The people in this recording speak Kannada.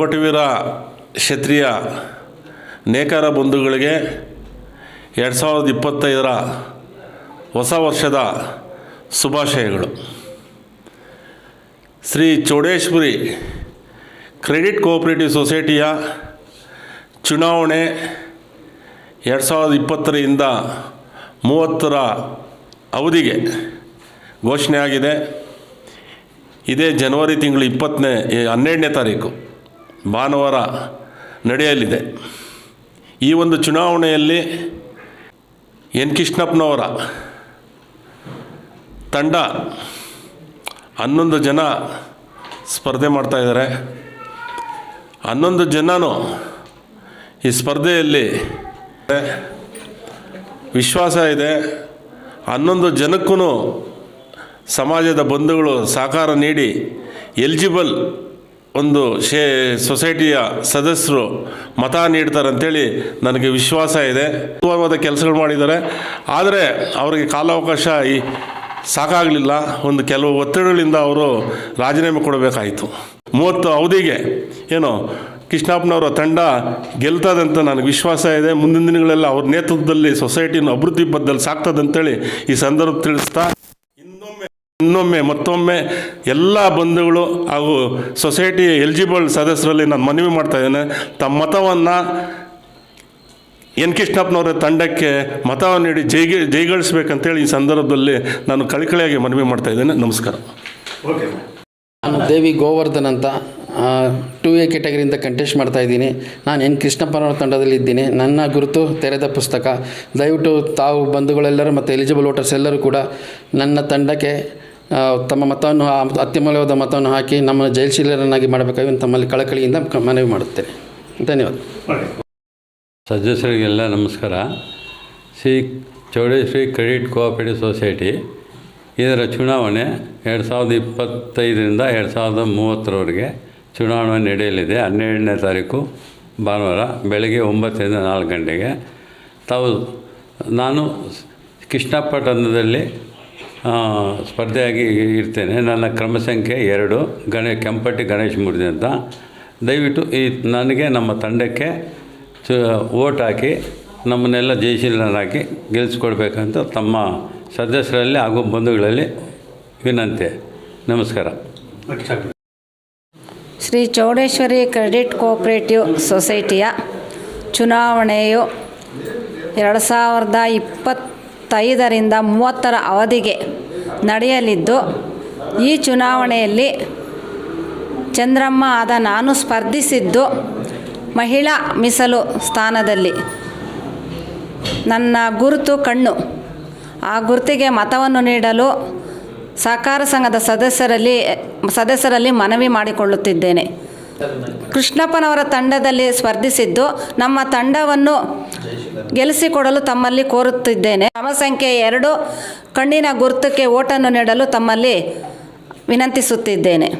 ತೊಗಟುವೀರ ಕ್ಷತ್ರಿಯ ನೇಕಾರ ಬಂಧುಗಳಿಗೆ ಎರಡು ಸಾವಿರದ ಇಪ್ಪತ್ತೈದರ ಹೊಸ ವರ್ಷದ ಶುಭಾಶಯಗಳು. ಶ್ರೀ ಚೌಡೇಶ್ವರಿ ಕ್ರೆಡಿಟ್ ಕೋಆಪರೇಟಿವ್ ಸೊಸೈಟಿಯ ಚುನಾವಣೆ ಎರಡು ಸಾವಿರದ ಇಪ್ಪತ್ತರಿಂದ ಮೂವತ್ತರ ಅವಧಿಗೆ ಘೋಷಣೆ ಆಗಿದೆ ಇದೇ ಜನವರಿ ತಿಂಗಳು ಇಪ್ಪತ್ತನೇ, ಹನ್ನೆರಡನೇ ತಾರೀಕು. ಭಾನುವಾರ ನಡೆಯಲಿದೆ. ಈ ಒಂದು ಚುನಾವಣೆಯಲ್ಲಿ ಎನ್. ಕೃಷ್ಣಪ್ಪನವರ ತಂಡ ಹನ್ನೊಂದು ಜನ ಸ್ಪರ್ಧೆ ಮಾಡ್ತಾಯಿದ್ದಾರೆ ಹನ್ನೊಂದು ಜನನೂ ಈ ಸ್ಪರ್ಧೆಯಲ್ಲಿ ವಿಶ್ವಾಸ ಇದೆ. ಹನ್ನೊಂದು ಜನಕ್ಕೂ ಸಮಾಜದ ಬಂಧುಗಳು ಸಹಕಾರ ನೀಡಿ ಎಲಿಜಿಬಲ್ ಒಂದು ಶೇ ಸೊಸೈಟಿಯ ಸದಸ್ಯರು ಮತ ನೀಡ್ತಾರೆ ಅಂತೇಳಿ ನನಗೆ ವಿಶ್ವಾಸ ಇದೆ. ಉತ್ತಮವಾದ ಕೆಲಸಗಳು ಮಾಡಿದ್ದಾರೆ. ಆದರೆ ಅವರಿಗೆ ಕಾಲಾವಕಾಶ ಈ ಸಾಕಾಗಲಿಲ್ಲ. ಒಂದು ಕೆಲವು ಒತ್ತಡಗಳಿಂದ ಅವರು ರಾಜೀನಾಮೆ ಕೊಡಬೇಕಾಯಿತು. ಮೂವತ್ತು ಅವಧಿಗೆ ಏನು ಕೃಷ್ಣಪ್ಪನವರ ತಂಡ ಗೆಲ್ತದೆ ಅಂತ ನನಗೆ ವಿಶ್ವಾಸ ಇದೆ. ಮುಂದಿನ ದಿನಗಳೆಲ್ಲ ಅವ್ರ ನೇತೃತ್ವದಲ್ಲಿ ಸೊಸೈಟಿನ ಅಭಿವೃದ್ಧಿ ಬದ್ದಲ್ಲಿ ಸಾಕ್ತದಂತೇಳಿ ಈ ಸಂದರ್ಭ ತಿಳಿಸ್ತಾ ಇನ್ನೊಮ್ಮೆ ಮತ್ತೊಮ್ಮೆ ಎಲ್ಲ ಬಂಧುಗಳು ಹಾಗೂ ಸೊಸೈಟಿ ಎಲಿಜಿಬಲ್ ಸದಸ್ಯರಲ್ಲಿ ನಾನು ಮನವಿ ಮಾಡ್ತಾ ಇದ್ದೇನೆ. ತಮ್ಮ ಮತವನ್ನು ಎನ್ ಕೃಷ್ಣಪ್ಪನವರ ತಂಡಕ್ಕೆ ಮತವನ್ನು ನೀಡಿ ಜೈಗೆ ಜೈಗಳಿಸ್ಬೇಕಂತೇಳಿ ಈ ಸಂದರ್ಭದಲ್ಲಿ ನಾನು ಕಳಕಳಿಯಾಗಿ ಮನವಿ ಮಾಡ್ತಾ ಇದ್ದೇನೆ. ನಮಸ್ಕಾರ. ನಾನು ದೇವಿ ಗೋವರ್ಧನ್ ಅಂತ ಟು ಎ ಕೆಟಗರಿಯಿಂದ ಕಂಟೆಸ್ಟ್ ಮಾಡ್ತಾ ಇದ್ದೀನಿ. ನಾನು ಎನ್ ಕೃಷ್ಣಪ್ಪನವರ ತಂಡದಲ್ಲಿ ಇದ್ದೀನಿ. ನನ್ನ ಗುರುತು ತೆರೆದ ಪುಸ್ತಕ. ದಯವಿಟ್ಟು ತಾವು ಬಂಧುಗಳೆಲ್ಲರೂ ಮತ್ತು ಎಲಿಜಿಬಲ್ ವೋಟರ್ಸ್ ಎಲ್ಲರೂ ಕೂಡ ನನ್ನ ತಂಡಕ್ಕೆ ತಮ್ಮ ಮತವನ್ನು ಅತ್ಯಮೂಲ್ಯವಾದ ಮತವನ್ನು ಹಾಕಿ ನಮ್ಮ ಜಯಶೀಲರನ್ನಾಗಿ ಮಾಡಬೇಕಾಗಿ ತಮ್ಮಲ್ಲಿ ಕಳಕಳಿಯಿಂದ ಮನವಿ ಮಾಡುತ್ತೇನೆ. ಧನ್ಯವಾದ. ಸದಸ್ಯರಿಗೆಲ್ಲ ನಮಸ್ಕಾರ. Shri Chowdeshwari credit cooperative society ಇದರ ಚುನಾವಣೆ ಎರಡು ಸಾವಿರದ ಇಪ್ಪತ್ತೈದರಿಂದ ಎರಡು ಸಾವಿರದ ಮೂವತ್ತರವರೆಗೆ ಚುನಾವಣೆ ನಡೆಯಲಿದೆ. ಹನ್ನೆರಡನೇ ತಾರೀಕು ಭಾನುವಾರ ಬೆಳಗ್ಗೆ ಒಂಬತ್ತರಿಂದ ನಾಲ್ಕು ಗಂಟೆಗೆ. ತಾವು ನಾನು ಆ, ಸ್ಪರ್ಧೆಯಾಗಿ ಇರ್ತೇನೆ. ನನ್ನ ಕ್ರಮ ಸಂಖ್ಯೆ ಎರಡು. ಗಣೇ, ಕೆಂಪಟ್ಟಿ ಗಣೇಶ್ ಮೂರ್ತಿ ಅಂತ. ದಯವಿಟ್ಟು ಈ ನನಗೆ ನಮ್ಮ ತಂಡಕ್ಕೆ ಚ ಓಟ್ ಹಾಕಿ, ನಮ್ಮನ್ನೆಲ್ಲ ಜಯಶೀಲರಾಗಿ ಗೆಲ್ಲಿಸ್ಕೊಡ್ಬೇಕಂತ ತಮ್ಮ ಸದಸ್ಯರಲ್ಲಿ ಹಾಗೂ ಬಂಧುಗಳಲ್ಲಿ ವಿನಂತಿ. ನಮಸ್ಕಾರ. ಶ್ರೀ ಚೌಡೇಶ್ವರಿ ಕ್ರೆಡಿಟ್ ಕೋಆಪರೇಟಿವ್ ಸೊಸೈಟಿಯ ಚುನಾವಣೆಯು ಎರಡು ಸಾವಿರದ ಇಪ್ಪತ್ತೈದರಿಂದ ಮೂವತ್ತರ ಅವಧಿಗೆ ನಡೆಯಲಿದ್ದು, ಈ ಚುನಾವಣೆಯಲ್ಲಿ ಚಂದ್ರಮ್ಮ ಆದ ನಾನು ಸ್ಪರ್ಧಿಸಿದ್ದು ಮಹಿಳಾ ಮೀಸಲು ಸ್ಥಾನದಲ್ಲಿ. ನನ್ನ ಗುರುತು ಕಣ್ಣು. ಆ ಗುರುತಿಗೆ ಮತವನ್ನು ನೀಡಲು ಸಹಕಾರ ಸಂಘದ ಸದಸ್ಯರಲ್ಲಿ ಸದಸ್ಯರಲ್ಲಿ ಮನವಿ ಮಾಡಿಕೊಳ್ಳುತ್ತಿದ್ದೇನೆ. ಕೃಷ್ಣಪ್ಪನವರ ತಂಡದಲ್ಲಿ ಸ್ಪರ್ಧಿಸಿದ್ದು, ನಮ್ಮ ತಂಡವನ್ನು ಗೆಲ್ಲಿಸಿಕೊಡಲು ತಮ್ಮಲ್ಲಿ ಕೋರುತ್ತಿದ್ದೇನೆ. ಕ್ರಮ ಸಂಖ್ಯೆ ಎರಡು ಕಣ್ಣಿನ ಗುರುತಕ್ಕೆ ಓಟನ್ನು ನೀಡಲು ತಮ್ಮಲ್ಲಿ ವಿನಂತಿಸುತ್ತಿದ್ದೇನೆ.